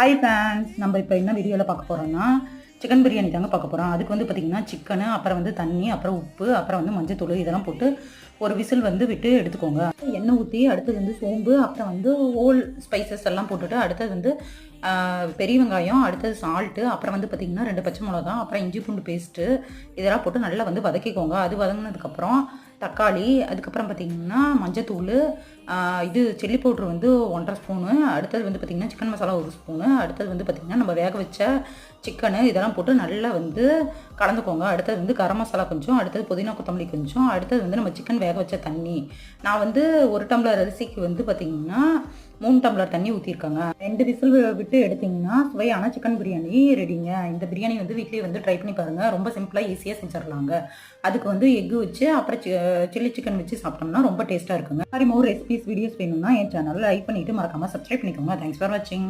Hi fans நம்ம இப்போ என்ன வீடியோவில் பார்க்க போகிறோம்னா சிக்கன் பிரியாணி தாங்க பார்க்க போகிறோம் அதுக்கு வந்து பார்த்திங்கன்னா சிக்கனு அப்புறம் வந்து தண்ணி அப்புறம் உப்பு அப்புறம் வந்து மஞ்சத்தூள் இதெல்லாம் போட்டு ஒரு விசில் வந்து விட்டு எடுத்துக்கோங்க. எண்ணெய் ஊற்றி அடுத்தது வந்து சோம்பு அப்புறம் வந்து ஹோல் ஸ்பைசஸ் எல்லாம் போட்டுட்டு அடுத்தது வந்து பெரிய வெங்காயம் அடுத்தது சால்ட்டு அப்புறம் வந்து பார்த்திங்கன்னா ரெண்டு பச்சை மிளகா அப்புறம் இஞ்சி பூண்டு பேஸ்ட்டு இதெல்லாம் போட்டு நல்லா வந்து வதக்கிக்கோங்க. அது வதங்கினதுக்கப்புறம் தக்காளி அதுக்கப்புறம் பார்த்திங்கன்னா மஞ்சத்தூள் இது சில்லி பவுட்ரு வந்து ஒன்றரை ஸ்பூனு அடுத்தது வந்து பார்த்திங்கன்னா சிக்கன் மசாலா ஒரு ஸ்பூனு அடுத்தது வந்து பார்த்திங்கன்னா நம்ம வேக வச்ச சிக்கனு இதெல்லாம் போட்டு நல்லா வந்து கலந்துக்கோங்க. அடுத்தது வந்து கரம் மசாலா கொஞ்சம் அடுத்தது புதினா கொத்தமல்லி கொஞ்சம் அடுத்தது வந்து நம்ம சிக்கன் வேக வச்ச தண்ணி. நான் வந்து ஒரு டம்ளர் அரிசிக்கு வந்து பார்த்திங்கன்னா மூணு டம்ளர் தண்ணி ஊற்றிருக்காங்க ரெண்டு விசில் விட்டு எடுத்திங்கன்னா சுவையான சிக்கன் பிரியாணி ரெடிங்க. இந்த பிரியாணி வந்து வீட்லேயே வந்து ட்ரை பண்ணி பாருங்கள் ரொம்ப சிம்பிளாக ஈஸியாக செஞ்சிடலாங்க அதுக்கு வந்து எக்கு வச்சு அப்புறம் சில்லி சிக்கன் வச்சு சாப்பிட்டோம்னா ரொம்ப டேஸ்ட்டாக இருக்குங்க. மாதிரி மோர் ரெசிபிஸ் வீடியோஸ் வேணும்னா என் சேனலில் லைக் பண்ணிவிட்டு மறக்காமல் சப்ஸ்கிரைப் பண்ணிக்கோங்க. தேங்க்ஸ் ஃபார் வாட்சிங்